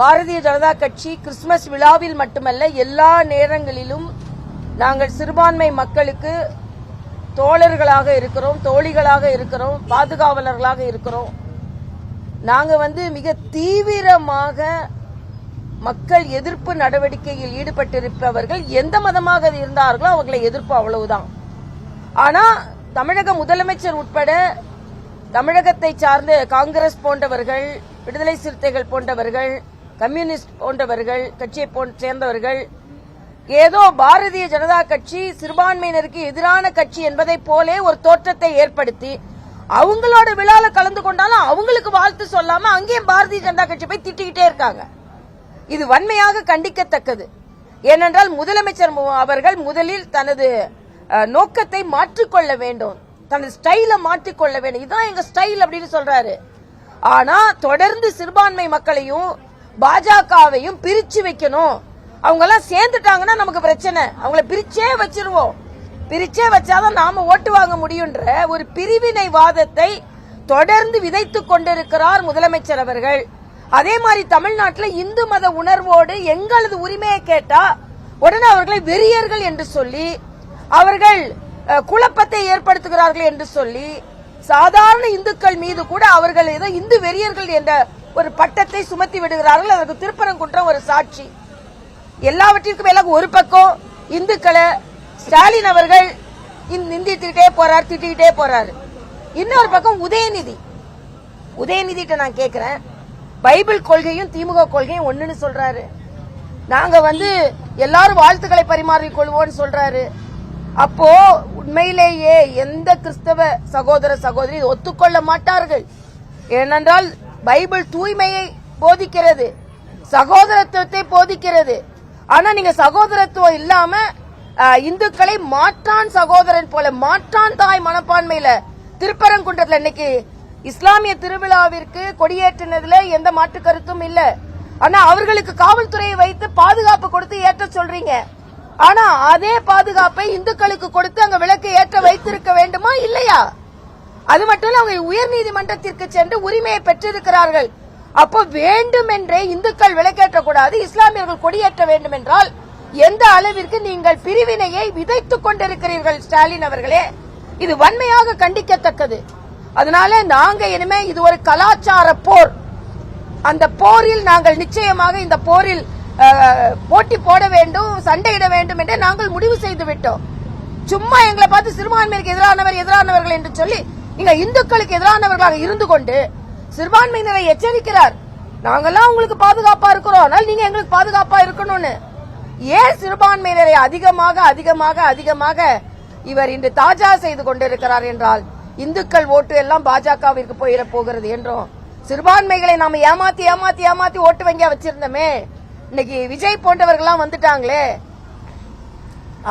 பாரதிய ஜனதா கட்சி கிறிஸ்துமஸ் விழாவில் மட்டுமல்ல எல்லா நேரங்களிலும் நாங்கள் சிறுபான்மை மக்களுக்கு தோழர்களாக இருக்கிறோம் தோழிகளாக இருக்கிறோம் பாதுகாவலர்களாக இருக்கிறோம். நாங்கள் வந்து மிக தீவிரமாக மக்கள் எதிர்ப்பு நடவடிக்கையில் ஈடுபட்டிருப்பவர்கள் எந்த மதமாக இருந்தார்களோ அவர்களை எதிர்ப்பு அவ்வளவுதான். ஆனா தமிழக முதலமைச்சர் உட்பட தமிழகத்தை சார்ந்த காங்கிரஸ் போன்றவர்கள் விடுதலை சிறுத்தைகள் போன்றவர்கள் கம்யூனிஸ்ட் போன்றவர்கள் கட்சியை சேர்ந்தவர்கள் ஏதோ பாரதிய ஜனதா கட்சி சிறுபான்மையினருக்கு எதிரான கட்சி என்பதை போலே ஒரு தோற்றத்தை ஏற்படுத்தி அவங்களோட விழால கலந்து கொண்டாலும் அவங்களுக்கு வாழ்த்து சொல்லாம அங்கேயும் பாரதிய ஜனதா கட்சி போய் திட்டிக்கிட்டே இருக்காங்க. இது வன்மையாக கண்டிக்கத்தக்கது. ஏனென்றால் முதலமைச்சர் அவர்கள் முதலில் தனது நோக்கத்தை மாற்றிக்கொள்ள வேண்டும். தனது ஸ்டைல மாற்றிக்கொள்ள வேண்டும். இதுதான் எங்க ஸ்டைல் அப்படின்னு சொல்றாரு. ஆனா தொடர்ந்து சிறுபான்மை மக்களையும் பாஜகவையும் பிரிச்சு வைக்கணும். அவங்க எல்லாம் சேர்ந்துட்டாங்கன்னா நமக்கு பிரச்சனை. அவங்கள பிரிச்சே வச்சிருவோம். பிரிச்சே வச்சாதான் நாம ஓட்டு வாங்க முடியுன்ற ஒரு பிரிவினை வாதத்தை தொடர்ந்து விதைத்துக் கொண்டிருக்கிறார் முதலமைச்சர் அவர்கள். அதே மாதிரி தமிழ்நாட்டில் இந்து மத உணர்வோடு எங்களது உரிமையை கேட்டா உடனே அவர்களை வெறியர்கள் என்று சொல்லி அவர்கள் குழப்பத்தை ஏற்படுத்துகிறார்கள் என்று சொல்லி சாதாரண இந்துக்கள் மீது கூட அவர்கள் ஏதோ இந்து வெறியர்கள் என்ற ஒரு பட்டத்தை சுமத்தி விடுகிறார்கள் அதற்கு திருப்பரங்குன்றம் ஒரு சாட்சி. எல்லாவற்றிற்கும் மேலாக ஒரு பக்கம் இந்துக்களை ஸ்டாலின் அவர்கள் இந்த- நிந்தித்துக்கிட்டே போறார் திட்டிக்கிட்டே போறாரு. இன்னொரு பக்கம் உதயநிதி. உதயநிதிட்ட நான் கேட்கிறேன் பைபிள் கொள்கையும் திமுக கொள்கையும் ஒண்ணுன்னு சொல்றாரு. நாங்க வந்து எல்லாரும் வாழ்த்துக்களை பரிமாறிக் கொள்வோம்னு சொல்றாரு. அப்போ உண்மையிலேயே எந்த கிறிஸ்தவ சகோதர சகோதரி ஒத்துக்கொள்ள மாட்டார்கள். ஏனென்றால் பைபிள் தூய்மையை போதிக்கிறது. சகோதரத்துவத்தை போதிக்கிறது. ஆனா நீங்க சகோதரத்துவம் இல்லாம இந்துக்களை மாற்றான் சகோதரன் போல மாற்றான் தாய் மனப்பான்மையில திருப்பரங்குன்றத்துல இன்னைக்கு இஸ்லாமிய திருவிழாவிற்கு கொடியேற்றினதுல எந்த மாற்று கருத்தும் இல்ல. ஆனா அவர்களுக்கு காவல்துறையை வைத்து பாதுகாப்பு கொடுத்து ஏற்ற சொல்றீங்க. ஆனா அதே பாதுகாப்பை இந்துக்களுக்கு கொடுத்து அங்க விளக்கு ஏற்ற வைத்திருக்க வேண்டுமா? இல்லையா? அது மட்டும் இல்ல அவங்க உயர் நீதிமன்றத்திற்கு சென்று உரிமையை பெற்றிருக்கிறார்கள். அப்போ வேண்டுமென்றே இந்துக்கள் விளக்கேற்றக்கூடாது இஸ்லாமியர்கள் கொடியேற்ற வேண்டும் என்றால் எந்த அளவிற்கு நீங்கள் பிரிவினையை விதைத்துக் கொண்டிருக்கிறீர்கள் ஸ்டாலின் அவர்களே? இது வன்மையாக கண்டிக்கத்தக்கது. அதனால நாங்க இனிமே இது ஒரு கலாச்சார போர். அந்த போரில் நாங்கள் நிச்சயமாக இந்த போரில் போட்டி போட வேண்டும் சண்டையிட வேண்டும் என்று நாங்கள் முடிவு செய்து விட்டோம் சும்மா எங்களை பார்த்து சிறுபான்மையிற்கு எதிரானவர் எதிரானவர்கள் என்று சொல்லி நீங்க இந்துக்களுக்கு எதிரானவர்களாக இருந்து கொண்டு சிறுபான்மையினரை எச்சரிக்கிறார். நாங்கெல்லாம் உங்களுக்கு பாதுகாப்பா இருக்கிறோம். ஆனால் நீங்க எங்களுக்கு பாதுகாப்பா இருக்கணும்னு. ஏன் சிறுபான்மையினரை அதிகமாக அதிகமாக அதிகமாக இவர் இன்று தாஜா செய்து கொண்டிருக்கிறார் என்றால் இந்துக்கள் ஓட்டு எல்லாம் பாஜகவிற்கு போயிட போகிறது என்றும் சிறுபான்மைகளை நாம ஏமாத்தி ஏமாத்தி ஏமாத்தி ஓட்டு வங்கியா வச்சிருந்தோமே. இன்னைக்கு விஜய் போன்றவர்கள்லாம் வந்துட்டாங்களே.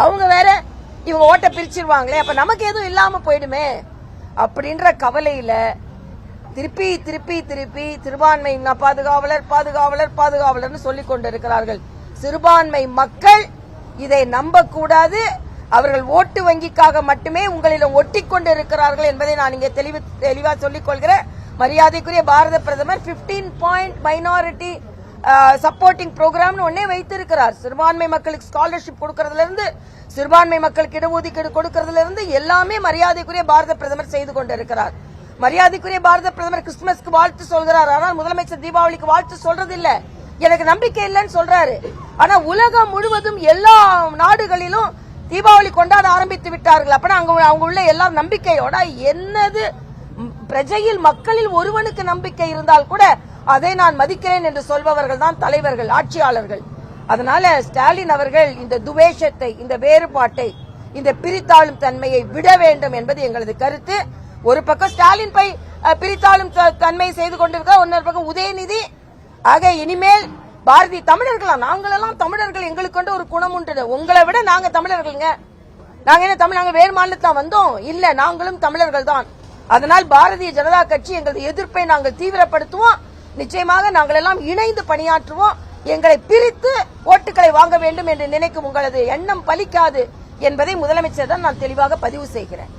அவங்க வேற இவங்க ஓட்ட பிரிச்சிருவாங்களே. அப்ப நமக்கு எதுவும் இல்லாம போயிடுமே. அப்படின்ற கவலையில திருப்பி திருப்பி திருப்பி சிறுபான்மை பாதுகாவலர் பாதுகாவலர் பாதுகாவலர்னு சொல்லிக் கொண்டிருக்கிறார்கள். சிறுபான்மை மக்கள் இதை நம்பக்கூடாது. அவர்கள் ஓட்டு வங்கிக்காக மட்டுமே உங்களிடம் ஒட்டி கொண்டிருக்கிறார்கள் என்பதை நான் இங்கே தெளிவு தெளிவாக சொல்லிக் கொள்கிறேன். மரியாதைக்குரிய பாரத பிரதமர் 15 பாயிண்ட் மைனாரிட்டி சப்போர்ட்டிங் ப்ரோக்ராம்னு ஒன்னே வைத்திருக்கிறார். சிறுபான்மை மக்களுக்கு ஸ்காலர்ஷிப் கொடுக்கறதுல இருந்து சிறுபான்மை மக்களுக்கு இடஒதுக்கீடு கொடுக்கறதுல இருந்து எல்லாமே மரியாதைக்குரிய பாரத பிரதமர் செய்து கொண்டிருக்கிறார். மரியாதைக்குரிய பாரத பிரதமர் கிறிஸ்துமஸ்க்கு வாழ்த்து சொல்கிறார். ஆனால் முதலமைச்சர் தீபாவளிக்கு வாழ்த்து சொல்றது இல்ல எனக்கு நம்பிக்கை இல்லைன்னு சொல்றாரு. ஆனா உலகம் முழுவதும் எல்லா நாடுகளிலும் தீபாவளி கொண்டாட ஆரம்பித்து விட்டார்கள். அப்ப அங்க அவங்க உள்ள எல்லாரும் நம்பிக்கையோட என்னது பிரஜையில் மக்களில் ஒருவனுக்கு நம்பிக்கை இருந்தால் கூட அதை நான் மதிக்கிறேன் என்று சொல்பவர்கள் தான் தலைவர்கள் ஆட்சியாளர்கள். அதனால ஸ்டாலின் அவர்கள் இந்த துவேஷத்தை இந்த வேறுபாட்டை இந்த பிரித்தாளும் தன்மையை விட வேண்டும் என்பது எங்களது கருத்து. ஒரு பக்கம் ஸ்டாலின் பை பிரித்தாளும் தன்மை தன்மையை செய்து கொண்டிருக்க இன்னொரு பக்கம் உதயநிதி. ஆக இனிமேல் பாரதி தமிழர்களா? நாங்களெல்லாம் தமிழர்கள் எங்களுக்கு கொண்டு ஒரு குணம் உண்டு உங்களை விட நாங்க தமிழர்கள்ங்க. நாங்க என்ன தமிழ் நாங்க வேறு மாநிலத்தான் வந்தோம்? இல்ல நாங்களும் தமிழர்கள் தான். அதனால் பாரதிய ஜனதா கட்சி எங்களது எதிர்ப்பை நாங்கள் தீவிரப்படுத்துவோம். நிச்சயமாக நாங்கள் எல்லாம் இணைந்து பணியாற்றுவோம். எங்களை பிரித்து ஓட்டுகளை வாங்க வேண்டும் என்று நினைக்கும் உங்களது எண்ணம் பலிக்காது என்பதை முதலமைச்சர் தான் நான் தெளிவாக பதிவு செய்கிறேன்.